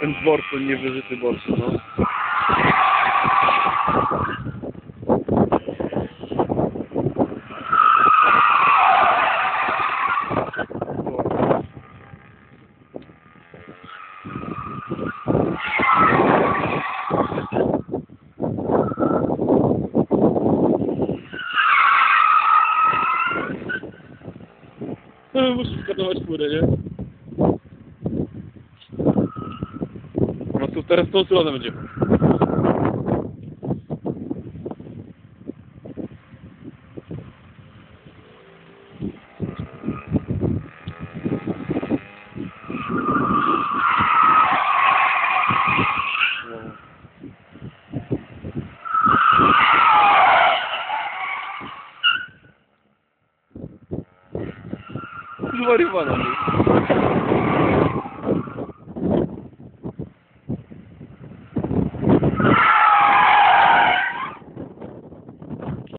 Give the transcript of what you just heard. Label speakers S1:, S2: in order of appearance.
S1: Ten Borson, niewyżyty Borson, no. No, muszę skanować furę, nie? Tu teraz tą stronę będzie. No. Zwariowana.